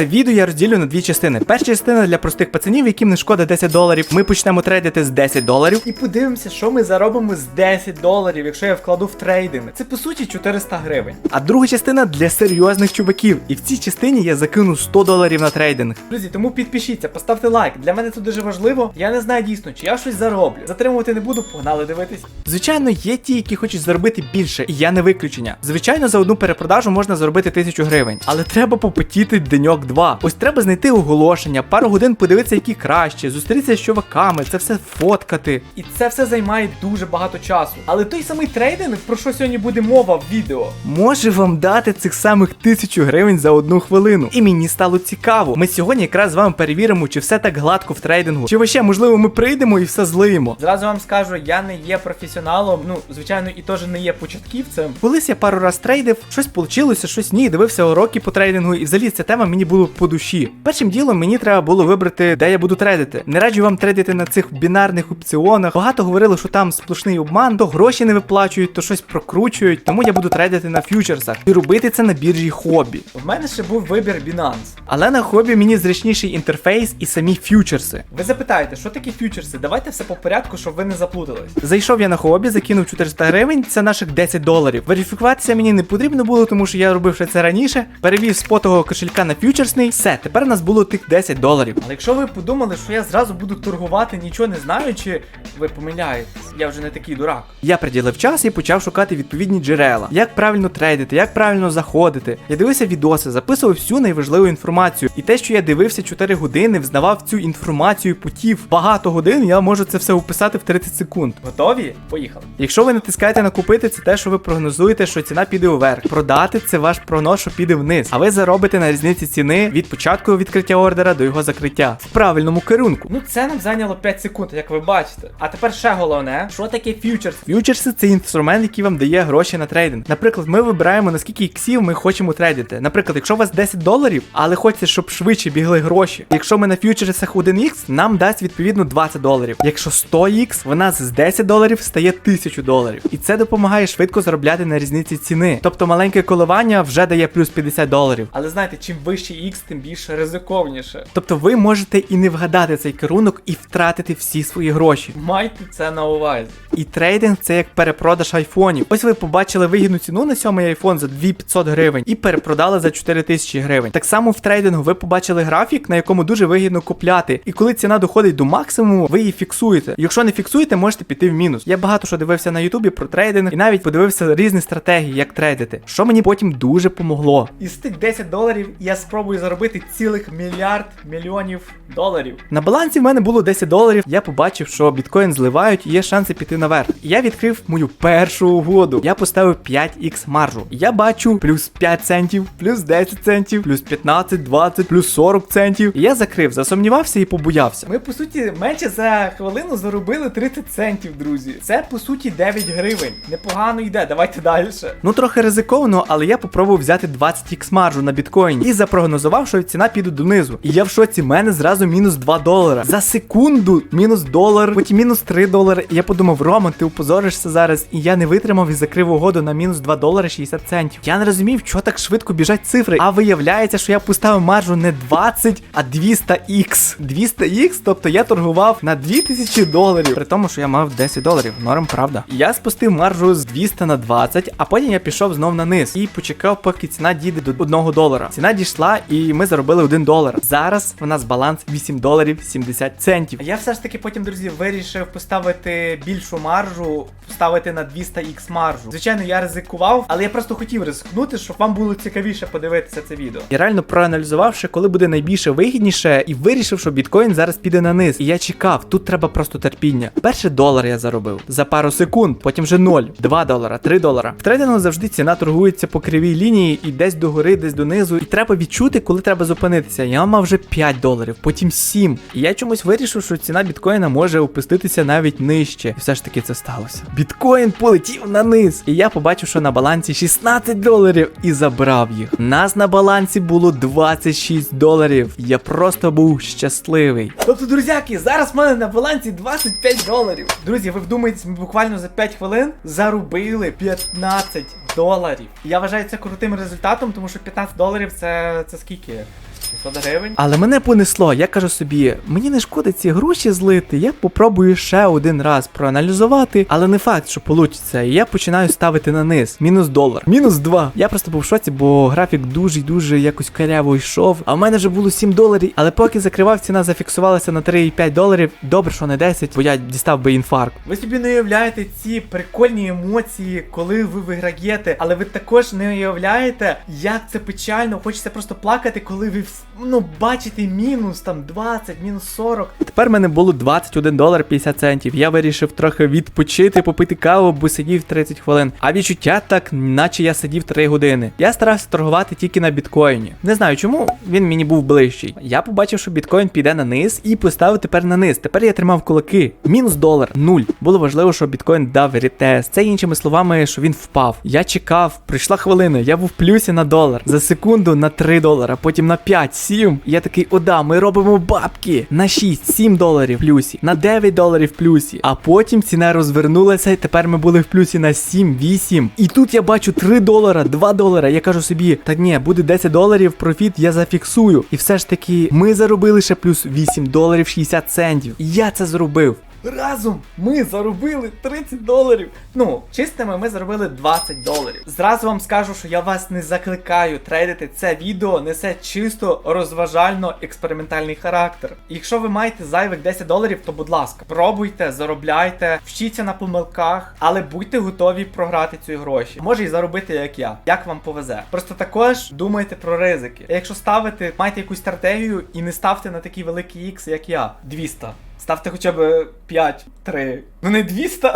Це відео я розділю на дві частини. Перша частина для простих пацанів, яким не шкода 10 доларів. Ми почнемо трейдити з 10 доларів. І подивимося, що ми заробимо з 10 доларів, якщо я вкладу в трейдинг. Це по суті 400 гривень. А друга частина для серйозних чуваків. І в цій частині я закину 100 доларів на трейдинг. Друзі, тому підпишіться, поставте лайк. Для мене це дуже важливо. Я не знаю дійсно, чи я щось зароблю. Затримувати не буду, погнали дивитись. Звичайно, є ті, які хочуть заробити більше, і я не виключення. Звичайно, за одну перепродажу можна заробити тисячу гривень, але треба попотіти деньок два. Ось треба знайти оголошення, пару годин подивитися, які краще, зустрітися з чуваками, це все фоткати. І це все займає дуже багато часу. Але той самий трейдинг, про що сьогодні буде мова в відео, може вам дати цих самих тисячу гривень за одну хвилину. І мені стало цікаво. Ми сьогодні якраз з вами перевіримо, чи все так гладко в трейдингу, чи вообще, можливо, ми прийдемо і все злиємо. Зразу вам скажу, я не є професіоналом, ну звичайно, і теж не є початківцем. Колись я пару раз трейдив, щось получилося, щось ні, дивився уроки по трейдингу, і взагалі ця тема мені було по душі. Першим ділом мені треба було вибрати, де я буду трейдити. Не раджу вам трейдити на цих бінарних опціонах. Багато говорили, що там сплошний обман, то гроші не виплачують, то щось прокручують. Тому я буду трейдити на фьючерсах і робити це на біржі хобі. У мене ще був вибір Binance. Але на хобі мені зручніший інтерфейс і самі фьючерси. Ви запитаєте, що такі фьючерси? Давайте все по порядку, щоб ви не заплутались. Зайшов я на хобі, закинув 400 гривень, це наших 10 доларів. Верифікуватися мені не потрібно було, тому що я робив ще це раніше. Перевів з потового кошелька на фьючерсний. Все, тепер у нас було тих 10 доларів. Але якщо ви подумали, що я зразу буду торгувати, нічого не знаючи, ви помиляєтесь. Я вже не такий дурак. Я приділив час і почав шукати відповідні джерела. Як правильно трейдити, як правильно заходити. Я дивився відоси, записував всю найважливу інформацію. І те, що я дивився 4 години, взнавав цю інформацію потів багато годин, я можу це все описати в 30 секунд. Готові? Поїхали. Якщо ви натискаєте на купити, це те, що ви прогнозуєте, що ціна піде вверх. Продати це ваш прогноз, що піде вниз. А ви заробите на різниці ціни від початку відкриття ордера до його закриття в правильному керунку. Ну це нам зайняло 5 секунд, як ви бачите. А тепер ще головне, що таке фьючерс? Фьючерси це інструмент, який вам дає гроші на трейдинг. Наприклад, ми вибираємо наскільки іксів ми хочемо трейдити. Наприклад, якщо у вас 10 доларів, але хочете, щоб швидше бігли гроші. Якщо ми на фьючерсах 1х, нам дасть відповідно 20 доларів. Якщо 100х, вона з 10 доларів стає 1000 доларів. І це допомагає швидко заробляти на різниці ціни. Тобто маленьке коливання вже дає плюс 50 доларів. Але знаєте, чим вищий X, тим більше ризиковніше. Тобто ви можете і не вгадати цей керунок і втратити всі свої гроші. Майте це на увазі. І трейдинг це як перепродаж айфонів. Ось ви побачили вигідну ціну на сьомий айфон за 2500 гривень і перепродали за 4000 гривень. Так само в трейдингу ви побачили графік, на якому дуже вигідно купляти. І коли ціна доходить до максимуму, ви її фіксуєте. Якщо не фіксуєте, можете піти в мінус. Я багато що дивився на Ютубі про трейдинг і навіть подивився різні стратегії, як трейдити, що мені потім дуже помогло. Із тих 10 доларів я спробую заробити цілих мільярд мільйонів доларів. На балансі в мене було 10 доларів. Я побачив, що біткоін зливають і є шанси піти наверх. Я відкрив мою першу угоду. Я поставив 5х маржу. Я бачу плюс 5 центів, плюс 10 центів, плюс 15, 20, плюс 40 центів. Я закрив, засумнівався і побоявся. Ми, по суті, менше за хвилину заробили 30 центів, друзі. Це по суті 9 гривень. Непогано йде, давайте далі. Ну трохи ризиковано, але я попробував взяти 20х маржу на біткоїні і запрогнозував, що ціна піде донизу. І я в шоці, мене зразу мінус 2 долара. За секунду мінус долар, потім мінус 3 долари. І я подумав, Роман, ти опозоришся зараз. І я не витримав і закрив угоду на мінус 2 долари 60 центів. Я не розумів, що так швидко біжать цифри. А виявляється, що я поставив маржу не 20, а 200х. 200х, тобто я торгував на 2000 доларів. При тому, що я мав 10 доларів. Норм, правда. Я спустив маржу з 200 на 20, а потім я пішов знов на низ і почекав, поки ціна дійде до 1 долара. Ціна дійшла, і ми заробили 1 долар. Зараз у нас баланс 8 доларів 70 центів. Я все ж таки потім, друзі, вирішив поставити більшу маржу, поставити на 200х маржу. Звичайно, я ризикував, але я просто хотів ризикнути, щоб вам було цікавіше подивитися це відео. Я реально проаналізувавши, коли буде найбільше вигідніше, і вирішив, що біткоін зараз піде на низ. І я чекав, тут треба просто терпіння. Перший долар я заробив за пару секунд, потім вже 0, 2 долара, 3 долара. В трейдингу завжди ціна торгується по кривій лінії і десь до гори, десь донизу. І треба відчути, коли треба зупинитися. Я мав вже 5 доларів, потім 7. І я чомусь вирішив, що ціна біткоїна може опуститися навіть нижче. І все ж таки це сталося. Біткоін полетів на низ. І я побачив, що на балансі 16 доларів і забрав їх. Нас на балансі було 26 доларів. Я просто був щасливий. Тобто, друзяки, зараз в мене на балансі 25 доларів. Друзі, ви вдумаєтесь, ми буквально за 5 хвилин заробили 15 доларів. Я вважаю це крутим результатом, тому що 15 доларів це, це скільки? 600 гривень. Але мене понесло. Я кажу собі, мені не шкода ці гроші злити. Я попробую ще один раз проаналізувати, але не факт, що получиться. І я починаю ставити на низ. Мінус долар. Мінус 2. Я просто був в шоці, бо графік дуже й дуже якось каряво йшов. А в мене вже було 7 доларів. Але поки закривав, ціна зафіксувалася на 3,5 доларів. Добре, що не 10, бо я дістав би інфаркт. Ви собі не уявляєте ці прикольні емоції, коли ви виграєте, але ви також не уявляєте, як це печально. Хочеться просто плакати, коли ви вс- ну бачите мінус там 20, мінус 40. Тепер в мене було 21 долар 50 центів. Я вирішив трохи відпочити, попити каву, бо сидів 30 хвилин. А відчуття так, наче я сидів 3 години. Я старався торгувати тільки на біткоїні. Не знаю чому, він мені був ближчий. Я побачив, що біткоін піде на низ і поставив тепер на низ. Тепер я тримав кулаки. Мінус долар, нуль. Було важливо, щоб біткоін дав ретест. Це іншими словами, що він впав. Я чекав, прийшла хвилина, я був в плюсі на долар. За секунду на 3 долара, потім на 5, 7. Я такий, ода, ми робимо бабки. На 6, 7 доларів в плюсі, на 9 доларів в плюсі. А потім ціна розвернулася, і тепер ми були в плюсі на 7, 8. І тут я бачу 3 долара, 2 долара. Я кажу собі, та ні, буде 10 доларів, профіт я зафіксую. І все ж таки, ми заробили ще плюс 8 доларів 60 центів. Я це зробив. Разом ми заробили 30 доларів. Ну, чистими ми заробили 20 доларів. Зразу вам скажу, що я вас не закликаю трейдити. Це відео несе чисто розважально експериментальний характер. Якщо ви маєте зайвих 10 доларів, то будь ласка, пробуйте, заробляйте, вчіться на помилках, але будьте готові програти ці гроші. Може і заробити, як я, як вам повезе. Просто також думайте про ризики. Якщо ставите, майте якусь стратегію і не ставте на такі великі ікс, як я. 200. Ставте хоча б 5, 3. Ну не 200.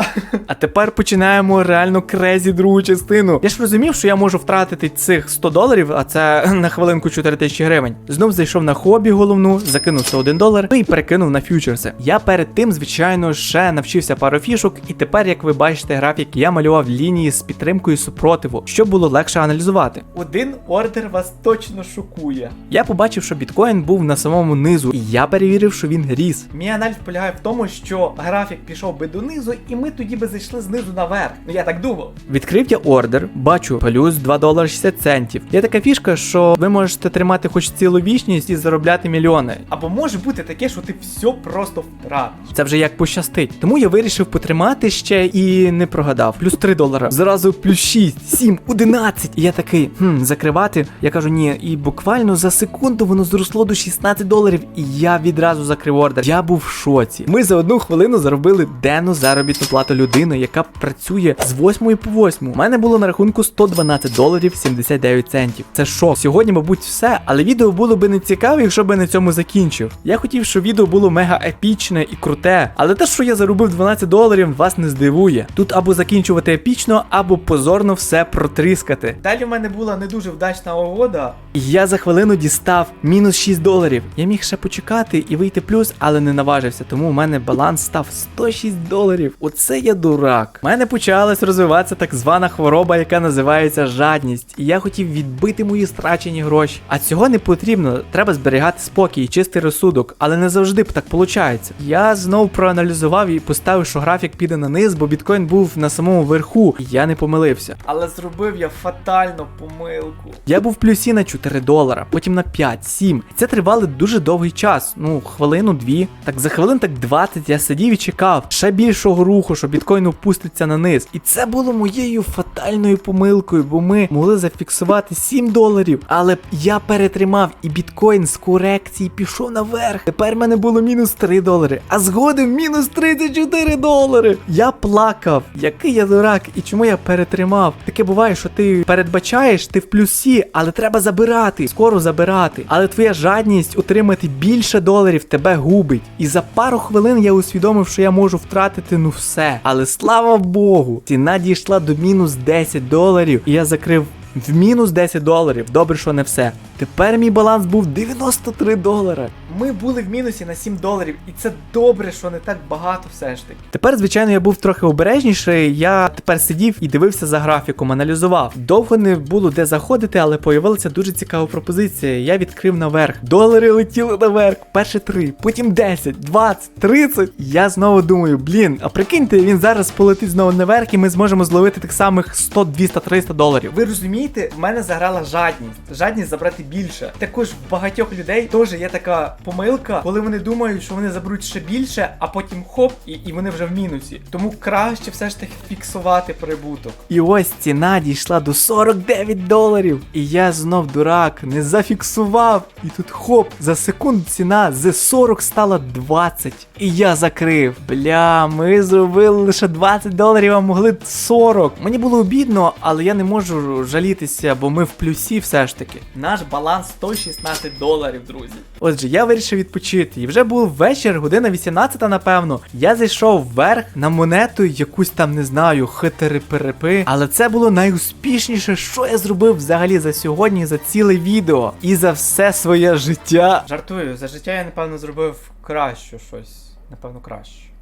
А тепер починаємо реально крезі другу частину. Я ж розумів, що я можу втратити цих 100 доларів, а це на хвилинку 4 тисячі гривень. Знов зайшов на хобі головну, закинув 101 долар, ну і перекинув на фьючерси. Я перед тим, звичайно, ще навчився пару фішок, і тепер, як ви бачите графік, я малював лінії з підтримкою супротиву, щоб було легше аналізувати. Один ордер вас точно шокує. Я побачив, що біткоін був на самому низу, і я перевірив, що він ріс. Мій аналіз полягає в тому, що графік пішов би донизу, і ми тоді би зайшли знизу наверх. Ну я так думав. Відкрив я ордер, бачу плюс 2 долари 60 центів. Є така фішка, що ви можете тримати хоч цілу вічність і заробляти мільйони. Або може бути таке, що ти все просто втратиш. Це вже як пощастить. Тому я вирішив потримати ще і не прогадав. Плюс 3 долара. Зразу плюс 6, 7, 11. І я такий, хм, закривати. Я кажу, ні, і буквально за секунду воно зросло до 16 доларів, і я відразу закрив ордер. Я був в шоці. Ми за одну хвилину заробили денну заробітну плату людини, яка працює з 8 по 8. У мене було на рахунку 112 доларів 79 центів. Це шок. Сьогодні, мабуть, все, але відео було би не цікаве, якщо би на цьому закінчив. Я хотів, щоб відео було мега епічне і круте, але те, що я заробив 12 доларів, вас не здивує. Тут або закінчувати епічно, або позорно все протріскати. Далі в мене була не дуже вдачна угода. Я за хвилину дістав мінус 6 доларів. Я міг ще почекати і вийти плюс, але не наважився, тому у мене баланс став 106 доларів. Оце я дурак. У мене почалась розвиватися так звана хвороба, яка називається жадність. І я хотів відбити мої страчені гроші. А цього не потрібно. Треба зберігати спокій і чистий розсудок, але не завжди так виходить. Я знов проаналізував і поставив, що графік піде на низ, бо біткоін був на самому верху, і я не помилився. Але зробив я фатальну помилку. Я був в плюсі на 4 долара, потім на 5, 7. Це тривало дуже довгий час. Ну, хвилину, дві. Так за хвилин так 20 я сидів і чекав ще більшого руху, що біткоін опуститься на низ. І це було моєю фатальною помилкою, бо ми могли зафіксувати 7 доларів. Але я перетримав, і біткоін з корекції пішов наверх. Тепер в мене було мінус 3 долари, а згодом мінус 34 долари. Я плакав, який я дурак, і чому я перетримав. Таке буває, що ти передбачаєш, ти в плюсі, але треба забирати, скоро забирати. Але твоя жадність отримати більше доларів тебе губить. І за пару хвилин я усвідомив, що я можу втратити ну все. Але слава Богу, ціна дійшла до мінус 10 доларів, і я закрив. В мінус 10 доларів, добре, що не все. Тепер мій баланс був 93 долара. Ми були в мінусі на 7 доларів, і це добре, що не так багато все ж таки. Тепер, звичайно, я був трохи обережніший. Я тепер сидів і дивився за графіком, аналізував. Довго не було де заходити, але появилася дуже цікава пропозиція. Я відкрив наверх. Долари летіли наверх. Перші 3, потім 10, 20, 30. Я знову думаю, блін, а прикиньте, він зараз полетить знову наверх, і ми зможемо зловити тих самих 100, 200, 300 доларів. Ви розумієте, в мене заграла жадність. Жадність забрати більше. Також в багатьох людей теж є така помилка, коли вони думають, що вони заберуть ще більше, а потім хоп, і, і вони вже в мінусі. Тому краще все ж таки фіксувати прибуток. І ось ціна дійшла до 49 доларів. І я знов дурак, не зафіксував. І тут хоп, за секунду ціна з 40 стала 20. І я закрив. Бля, ми зробили лише 20 доларів, а могли 40. Мені було обідно, але я не можу жалітися, бо ми в плюсі все ж таки. Наш баланс 116 доларів, друзі. Отже, я вирішив відпочити. І вже був вечір, година 18, напевно. Я зайшов вверх на монету, якусь там не знаю, хитери-перепи. Але це було найуспішніше, що я зробив взагалі за сьогодні, за ціле відео і за все своє життя. Жартую, за життя я напевно зробив краще щось. Напевно, краще.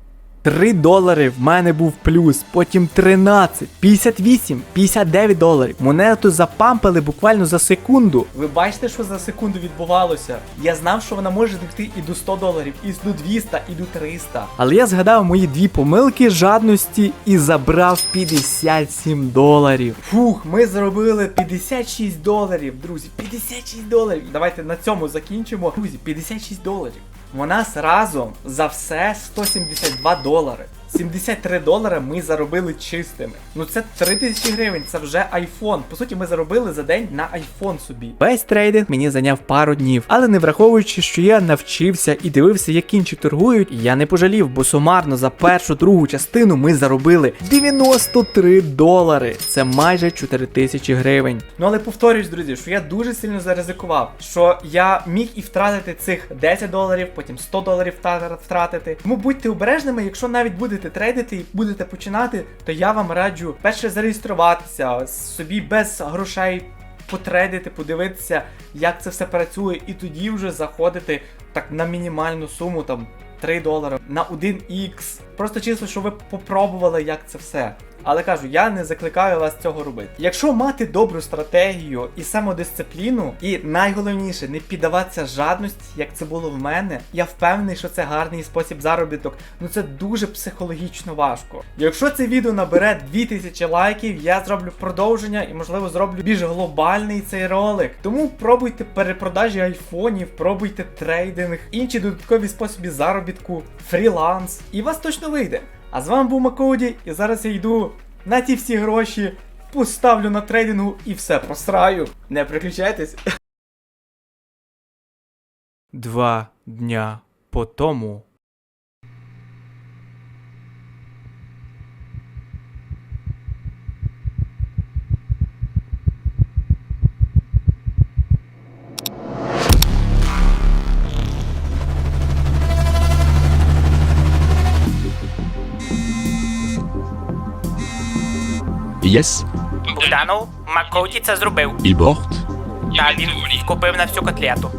3 долари в мене був плюс, потім 13, 58, 59 доларів. Монету запампили буквально за секунду. Ви бачите, що за секунду відбувалося? Я знав, що вона може дійти і до 100 доларів, і до 200, і до 300. Але я згадав мої дві помилки жадності і забрав 57 доларів. Фух, ми зробили 56 доларів, друзі. 56 доларів. Давайте на цьому закінчимо. Друзі, 56 доларів. Нас разом за все 172 долари. 73 долари ми заробили чистими. Ну це 3000 гривень, це вже iPhone. По суті, ми заробили за день на iPhone собі. Весь трейдинг мені зайняв пару днів, але не враховуючи, що я навчився і дивився, як інші торгують, я не пожалів, бо сумарно за першу другу частину ми заробили 93 долари. Це майже 4000 гривень. Ну але повторюсь, друзі, що я дуже сильно заризикував, що я міг і втратити цих 10 доларів, потім 100 доларів втратити. Тому будьте обережними, якщо навіть будете трейдити і будете починати, то я вам раджу перше зареєструватися собі без грошей. Потрейдити, подивитися, як це все працює, і тоді вже заходити так на мінімальну суму, там 3 долари на 1х. Просто чисто, що ви попробували, як це все. Але кажу, я не закликаю вас цього робити. Якщо мати добру стратегію і самодисципліну, і найголовніше не піддаватися жадності, як це було в мене, я впевнений, що це гарний спосіб заробіток. Ну це дуже психологічно важко. Якщо це відео набере 2000 лайків, я зроблю продовження і, можливо, зроблю більш глобальний цей ролик. Тому пробуйте перепродажі айфонів, пробуйте трейдинг, інші додаткові способи заробітку, фріланс, і вас точно вийде. А з вами був Макоді, і зараз я йду на ті всі гроші, поставлю на трейдингу і все просраю. Не приключайтесь. Два дня по тому. Yes, Богданов, Макоті це зробив. І Борт. Та він купив на всю котлету.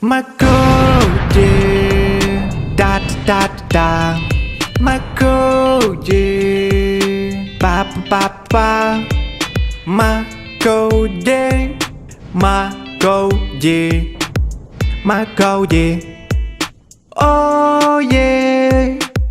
My girl yeah. Da da da da My girl yeah. Ba ba ba. Ba My girl yeah. My girl yeah. My girl yeah. Oh yeah.